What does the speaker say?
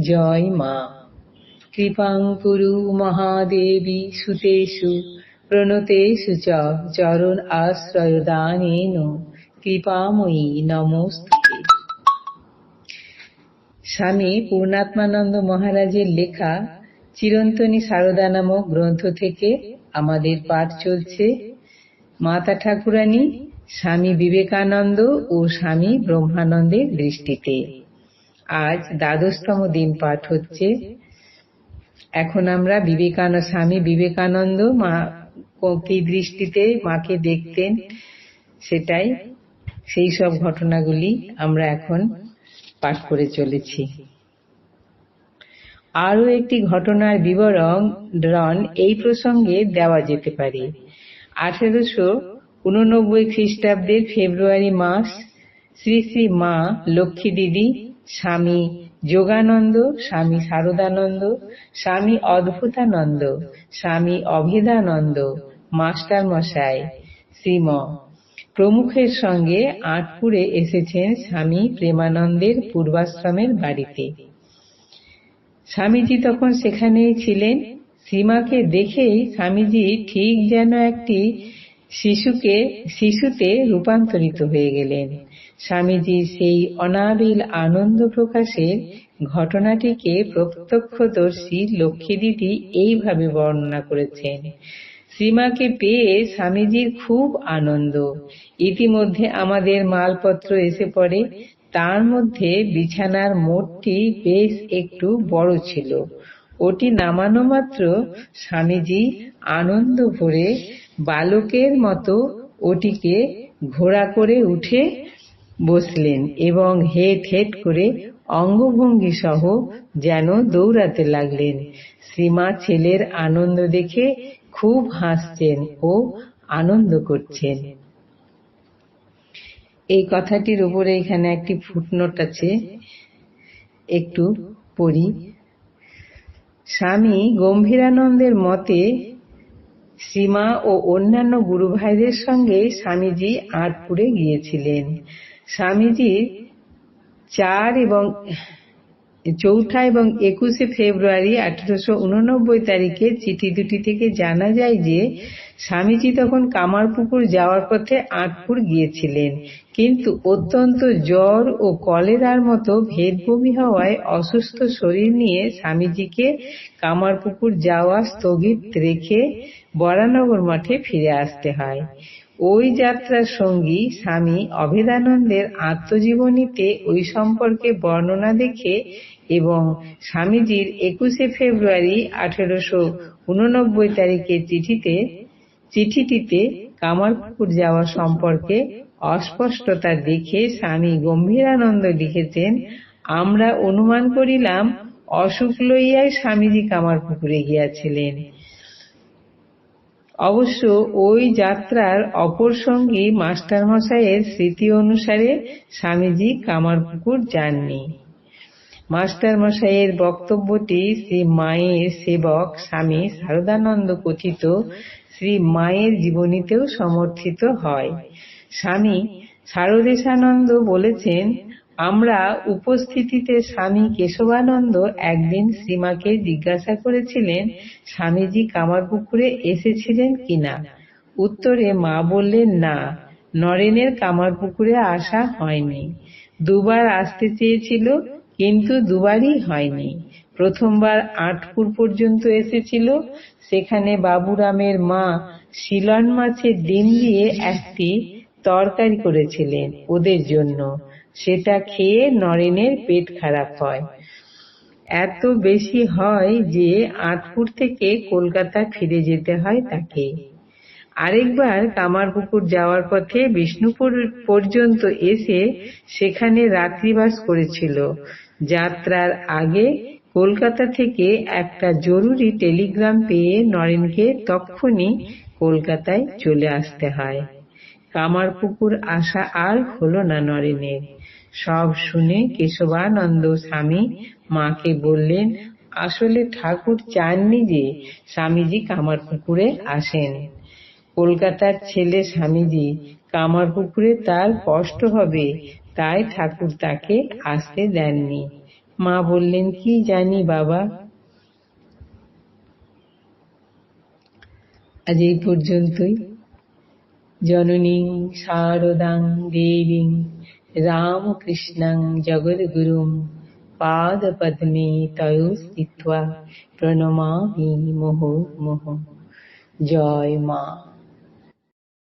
জয় মা। কৃপাং কুরু মহাদেবী সুতেষু, প্রণতেষু চ চরণ আশ্রয় দানেন কৃপাময়ী নমস্তে স্বামী পূর্ণাত্মানন্দ মহারাজের লেখা চিরন্তনী সারদা নামক গ্রন্থ থেকে আমাদের পাঠ চলছে। মাতা ঠাকুরানী, স্বামী বিবেকানন্দ ও স্বামী ব্রহ্মানন্দের দৃষ্টিতে। আজ দ্বাদশতম দিন পাঠ হচ্ছে। এখন আমরা বিবেকানন্দ, স্বামী বিবেকানন্দ মা কি দৃষ্টিতে মাকে দেখতেন, সেটাই। সেই সব ঘটনাগুলি আমরা এখন পাঠ করে চলেছি। আরও একটি ঘটনার বিবরণ ড্রন এই প্রসঙ্গে দেওয়া যেতে পারে। আঠেরোশো উননব্বই খ্রিস্টাব্দের ফেব্রুয়ারি মাস শ্রী শ্রী মা লক্ষ্মী দিদি স্বামী যোগানন্দ, স্বামী শারদানন্দ স্বামী অদ্ভুতানন্দ, স্বামী অভেদানন্দ মাস্টার মশাই শ্রীম। প্রমুখের সঙ্গে আটপুরে এসেছেন স্বামী প্রেমানন্দের পূর্বাশ্রমের বাড়িতে। স্বামীজি তখন সেখানেই ছিলেন। শ্রীমাকে দেখেই স্বামীজি ঠিক যেন একটি শিশুকে, শিশুতে রূপান্তরিত হয়ে গেলেন। স্বামীজি সেই অনাবিল আনন্দ প্রকাশের ঘটনাটিকে প্রত্যক্ষদর্শী লক্ষ্মী দিদি এইভাবে বর্ণনা করেছেন, শ্রীমাকে পেয়ে স্বামীজির খুব আনন্দ। ইতিমধ্যে আমাদের মালপত্র এসে পড়ে। তার মধ্যে বিছানার মোটটি বেশ একটু বড় ছিল। ওটি নামানো মাত্র স্বামীজি আনন্দ ভরে বালকের মতো ওটিকে ঘোড়া করে উঠে বসলেন এবং হেট হেট করে অঙ্গভঙ্গি সহ যেন দৌড়াতে লাগলেন। শ্রীমা ছেলের আনন্দ দেখে খুব হাসছেন ও আনন্দ করছেন। এই কথাটির উপরে এখানে একটি ফুটনোট আছে। একটু পড়ি। স্বামী গম্ভীরানন্দের মতে সীমা ও অন্যান্য গুরু ভাইদের সঙ্গে স্বামীজি আটপুরে গিয়েছিলেন। স্বামীজির চার এবং চৌঠা এবং একুশে ফেব্রুয়ারি আঠারোশো উননব্বই তারিখে চিঠি দুটি থেকে জানা যায় যে, স্বামীজি তখন কামারপুকুর যাওয়ার পথে আটপুর গিয়েছিলেন। কিন্তু অত্যন্ত জ্বর ও কলেরার মতো ভেদবমি হওয়ায় অসুস্থ শরীর নিয়ে স্বামীজিকে কামারপুকুর যাওয়া স্থগিত রেখে বরানগর মঠে ফিরে আসতে হয়। ওই যাত্রার সঙ্গী স্বামী অভেদানন্দের আত্মজীবনীতে ওই সম্পর্কে বর্ণনা দেখে এবং স্বামীজির একুশে ফেব্রুয়ারি আঠেরোশো উননব্বই তারিখে চিঠিতে, চিঠিটিতে কামারপুকুর যাওয়া সম্পর্কে অস্পষ্টতা দেখে স্বামী গম্ভীরানন্দ লিখেছেন, আমরা অনুমান করিলাম, অসুখ লইয়াই স্বামীজি কামারপুকুরে গিয়াছিলেন। অবশ্য ওই যাত্রার অপর সঙ্গী মাস্টারমশাইয়ের স্মৃতি অনুসারে স্বামীজি কামারপুকুর যাননি। মাস্টারমশাইয়ের বক্তব্যটি শ্রী মায়ের সেবক স্বামী শারদানন্দ কথিত শ্রী মায়ের জীবনীতেও সমর্থিত হয়। স্বামী শারদেশানন্দ বলেছেন আমরা উপস্থিতিতে স্বামী কেশবানন্দ একদিন শ্রীমাকে জিজ্ঞাসা করেছিলেন, স্বামীজি কামারপুকুরে এসেছিলেন কিনা? উত্তরে মা বললেন, না, নরেনের কামারপুকুরে আসা হয়নি। দুবার আসতে চেয়েছিল, কিন্তু দুবারই হয়নি। প্রথমবার আটপুর পর্যন্ত এসেছিল। সেখানে বাবুরামের মা শিলন মাছের ডিম দিয়ে একটি তরকারি করেছিলেন ওদের জন্য। সেটা খেয়ে নরেনের পেট খারাপ হয়। এত বেশি হয় যে আটপুর থেকে কলকাতা ফিরে যেতে হয় তাকে। আরেকবার কামারপুকুর যাওয়ার পথে বিষ্ণুপুর পর্যন্ত এসে সেখানে রাত্রিবাস করেছিল। যাত্রার আগে কলকাতা থেকে একটা জরুরি টেলিগ্রাম পেয়ে নরেনকে তক্ষুনি কলকাতায় চলে আসতে হয়। কামারপুকুর আসা আর হলো না নরেনের। সব শুনে কেশবানন্দ স্বামী মাকে বললেন, আসলে ঠাকুর চাননি যে স্বামীজি কামারপুকুরে আসেন। কলকাতার ছেলে স্বামীজি কামারপুকুরে তার কষ্ট হবে, তাই ঠাকুর তাকে আসতে দেননি। মা বললেন, কি জানি বাবা। আজ এই পর্যন্তই। জননীং শারদাং দেবীং রামকৃষ্ণং জগদ্গুরুং পাদপদ্মে তয় স্থিত্বা প্রণমামি মুহুর্মুহু জয় মা